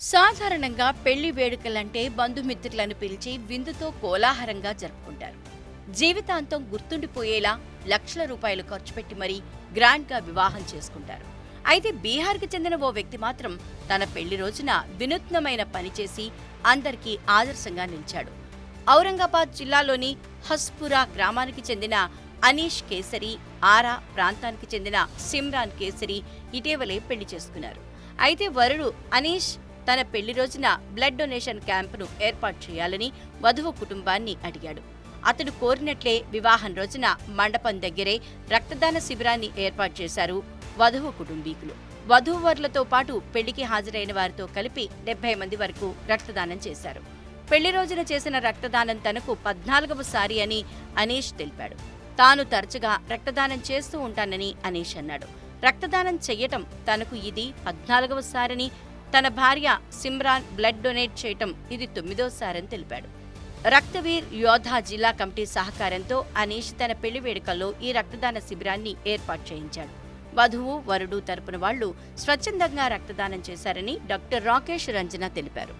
సాధారణంగా పెళ్ళి వేడుకలంటే బంధుమిత్రులను పిలిచి విందుతో కోలాహలంగా జరుపుకుంటారు. జీవితాంతం గుర్తుండిపోయేలా లక్షల రూపాయలు ఖర్చు పెట్టి మరీ గ్రాండ్గా వివాహం చేసుకుంటారు. అయితే బీహార్కి చెందిన ఓ వ్యక్తి మాత్రం తన పెళ్ళి రోజున వినూత్నమైన పని చేసి అందరికీ ఆదర్శంగా నిలిచాడు. ఔరంగాబాద్ జిల్లాలోని హస్పురా గ్రామానికి చెందిన అనీష్ కేసరి ఆరా ప్రాంతానికి చెందిన సిమ్రాన్ కేసరి ఇటీవలే పెళ్ళి చేసుకున్నారు. అయితే వరుడు అనీష్ తన పెళ్ళి రోజున బ్లడ్ డొనేషన్ క్యాంపును ఏర్పాటు చేయాలని వధువు కుటుంబాన్ని అడిగాడు. అతడు కోరినట్లే వివాహం రోజున మండపం దగ్గరే రక్తదాన శిబిరాన్ని ఏర్పాటు చేశారు వధువు కుటుంబీకులు. వధూవరులతో పాటు పెళ్ళికి హాజరైన వారితో కలిపి డెబ్బై మంది వరకు రక్తదానం చేశారు. పెళ్ళి రోజున చేసిన రక్తదానం తనకు పద్నాలుగవ సారి అని అనీష్ తెలిపాడు. తాను తరచుగా రక్తదానం చేస్తూ ఉంటానని అనీష్ అన్నాడు. రక్తదానం చెయ్యటం తనకు ఇది పద్నాలుగవ సారని తన భార్య సిమ్రాన్ బ్లడ్ డొనేట్ చేయటం ఇది తొమ్మిదోసారని తెలిపాడు. రక్తవీర్ యోధా జిల్లా కమిటీ సహకారంతో అనీష్ తన పెళ్ళి వేడుకల్లో ఈ రక్తదాన శిబిరాన్ని ఏర్పాటు చేయించాడు. వధువు వరుడు తరపున వాళ్ళు స్వచ్ఛందంగా రక్తదానం చేశారని డాక్టర్ రాకేష్ రంజన తెలిపారు.